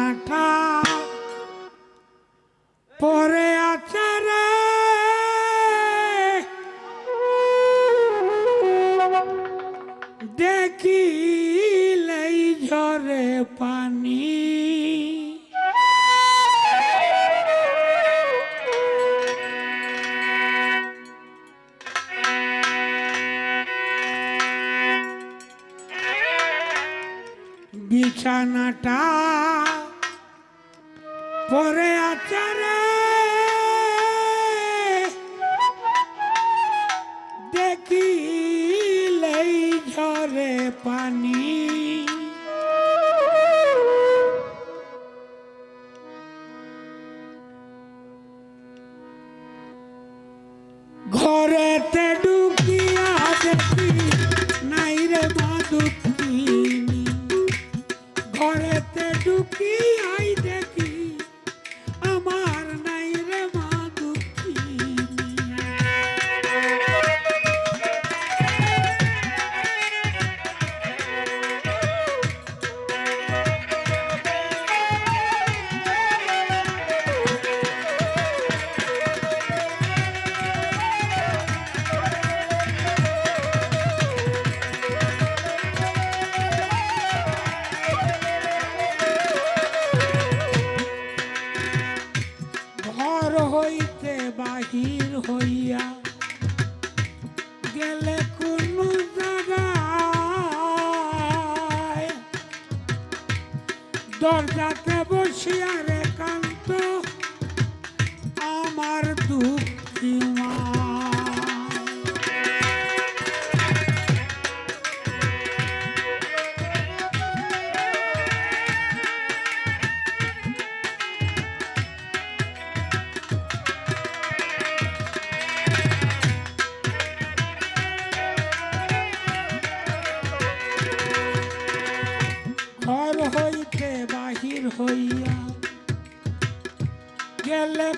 বিছানাটা পরে আছে রে। দেখিলেই ঝরে পানি। বিছানাটা পরে আচারে দরজাতে বসিয়া রে কান্ত আমার দুঃখী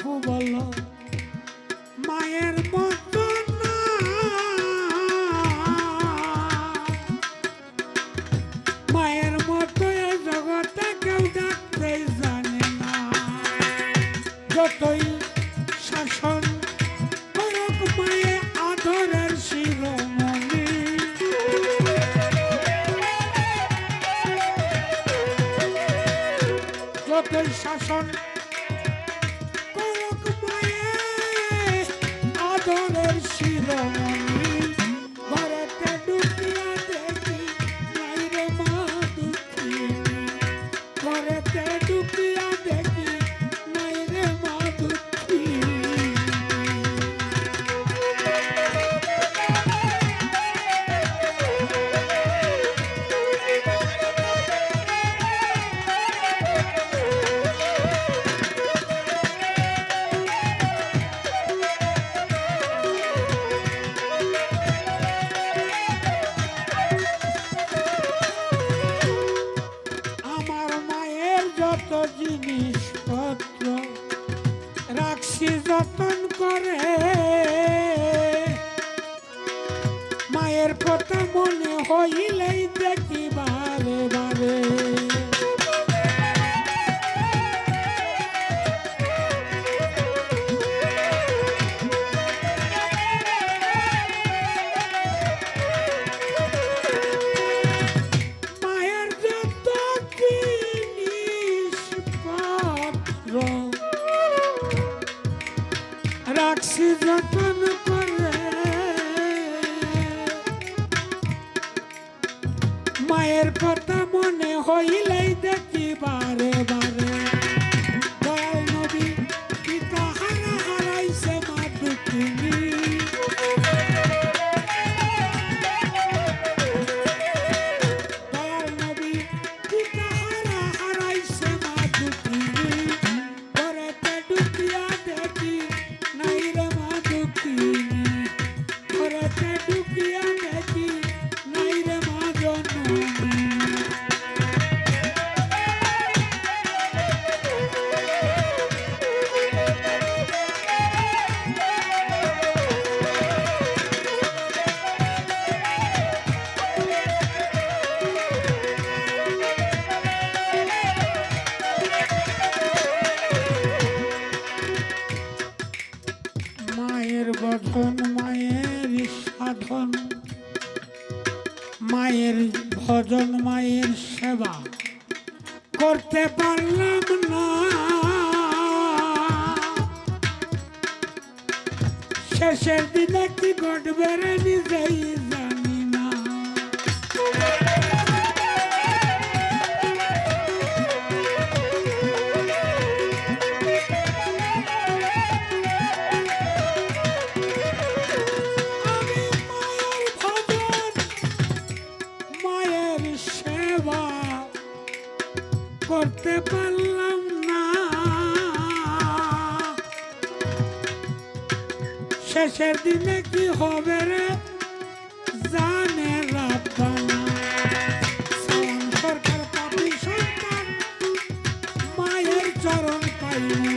ফুফু বলো মায়ের মতো মায়ের মতো জগতে কেউ ডাকতেই জানে না। যতই শাসন করুক মায়ে আদরের যতই শাসন শিরোমণি জিনিসপত্র রাখছি যতন করে। মায়ের কথা মনে হইলেই দেখ মায়ের কথা মনে হইলে দেখি বারে মায়ের ভজন মায়ের সেবা করতে পারলাম না। শেষের দিনে কি ঘটবে নিজেই করতে পারলাম না। শেষের দিনে কি হবে রে? জানে রাব্বানা সরকার মায়ের চরণ পাইল